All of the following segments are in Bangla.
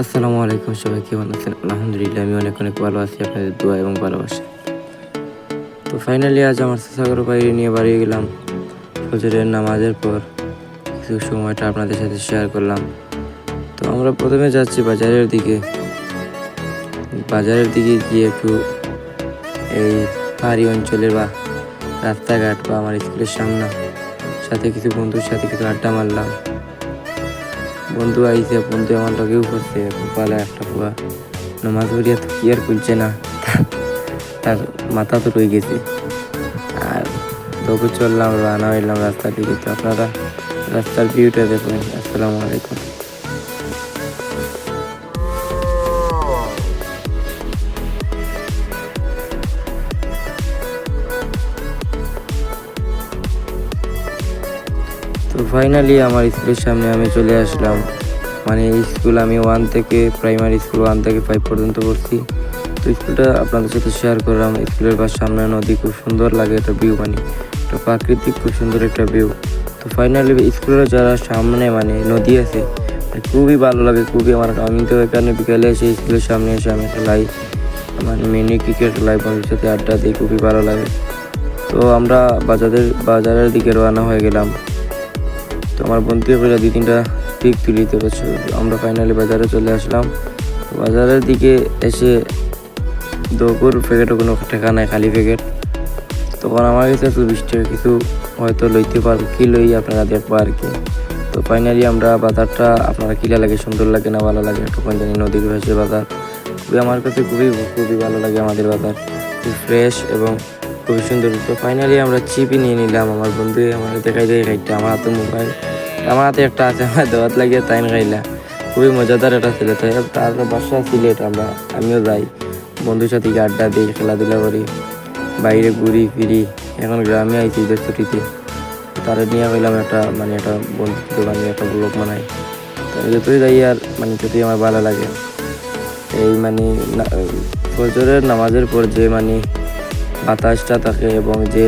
আসসালামু আলাইকুম সবাই, কেমন আছেন? আলহামদুলিল্লাহ, আমি অনেক অনেক ভালো আছি, আপনাদের দোয়া এবং ভালোবাসা। তো ফাইনালি আজ আমার সাগর বাইরে নিয়ে বাড়িয়ে গেলাম। ফজরের নামাজের পর কিছু সময়টা আপনাদের সাথে শেয়ার করলাম। তো আমরা প্রথমে যাচ্ছি বাজারের দিকে। বাজারের দিকে গিয়ে একটু এই পাহাড়ি অঞ্চলের বা রাস্তাঘাট বা আমার স্কুলের সামনে সাথে কিছু বন্ধুর সাথে কিছু আড্ডা মারলাম। বন্ধু আইসে বন্ধু আমার লগেও করছে পালা একটা পুয়া। নমাজ পড়িয়া তো কি আর খুলছে না? তার মাথা তো রয়ে গেছে। আর তবু চললাম রানা হইলাম রাস্তার দিকে। তো আপনারা রাস্তার ভিউটা দেখুন। আসসালামু আলাইকুম। ফাইনালি আমার স্কুলের সামনে আমি চলে আসলাম। মানে স্কুল আমি ওয়ান থেকে প্রাইমারি স্কুল ওয়ান থেকে ফাইভ পর্যন্ত পড়ছি। তো স্কুলটা আপনাদের সাথে শেয়ার করলাম। স্কুলের পাশ সামনে নদী খুব সুন্দর লাগে, একটা ভিউ মানে একটা প্রাকৃতিক খুব সুন্দর একটা ভিউ তো ফাইনালি স্কুলের যারা সামনে মানে নদী আছে মানে খুবই ভালো লাগে, খুবই আমার আমি তো এখানে বিকেলে এসে স্কুলের সামনে এসে আমি একটা খেলাই মানে মিনি ক্রিকেট খেলাই বন্ধুর সাথে আড্ডা দিই, খুবই ভালো লাগে। তো আমরা বাজারের বাজারের দিকে রওনা হয়ে গেলাম। আমার বন্ধু করে দুই তিনটা পিক তুলিতে পারছ আমরা ফাইনালি বাজারে চলে আসলাম। বাজারের দিকে এসে দৌড় প্যাকেটও কোনো ঠেকা নাই, খালি প্যাকেট তখন আমার কাছে তো বিশ টাকা কিছু হয়তো লইতে পারব, কি লই আপনারা দেখব আর কি। তো ফাইনালি আমরা বাজারটা, আপনারা কিলা লাগে, সুন্দর লাগে না ভালো লাগে তখন জানি নদীর ভাসে বাজার। খুবই আমার কাছে খুবই খুবই ভালো লাগে আমাদের বাজার। খুব ফ্রেশ এবং খুবই সুন্দর। তো ফাইনালি আমরা চিপই নিয়ে নিলাম, আমার বন্ধু আমার দেখাই দেয় খাইতে আমার হাতে মোবাইল। আমার হাতে একটা আছে, আমার দেওয়াত লাগিয়ে তাই খাইলা। খুবই মজাদার একটা ছিল, তাই তার বাসা সিলেট আমরা, আমিও যাই। বন্ধুর সাথে আড্ডা দিই, খেলাধুলা করি, বাইরে ঘুরি ফিরি। এখন গ্রামে আইছি ঈদের ছুটিতে। তারা নিয়ে গেলাম একটা মানে একটা বন্ধুত্ব দোকানে একটা ব্লগ বানাই। তো যতই যাই আর মানে যতই আমার ভালো লাগে। এই মানে ফজরের নামাজের পর যে মানে বাতাসটা থাকে এবং যে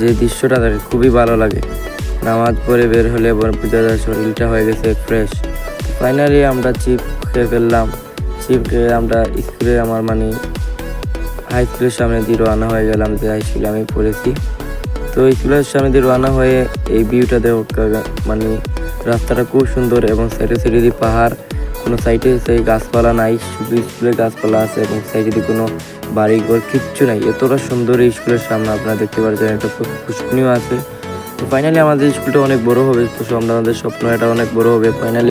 যে দৃশ্যটা থাকে, খুবই ভালো লাগে। নামাজ পড়ে বের হলে যায় শরীরটা হয়ে গেছে ফ্রেশ ফাইনালি আমরা চিপ খেয়ে ফেললাম। চিপ খেয়ে আমরা স্কুলে আমার মানে হাই স্কুলের সামনে দিয়ে রওনা হয়ে গেলাম যে হাই স্কুলে আমি পড়েছি। তো স্কুলের সামনে দিয়ে রওনা হয়ে এই ভিউটা দেখো মানে রাস্তাটা খুব সুন্দর এবং সাইডে সাইডে দিয়ে পাহাড়। কোনো সাইডে সেই গাছপালা নাই, শুধু স্কুলের গাছপালা আছে এবং সাইডে দিয়ে কোনো বাড়ি ঘর কিচ্ছু নাই। এতটা সুন্দর এই স্কুলের সামনে আপনারা দেখতে পাচ্ছেন একটা পুষ্কনিও আছে। তো ফাইনালি আমাদের স্কুলটা অনেক বড় হবে, তো আমাদের স্বপ্ন এটা অনেক বড় হবে ফাইনালি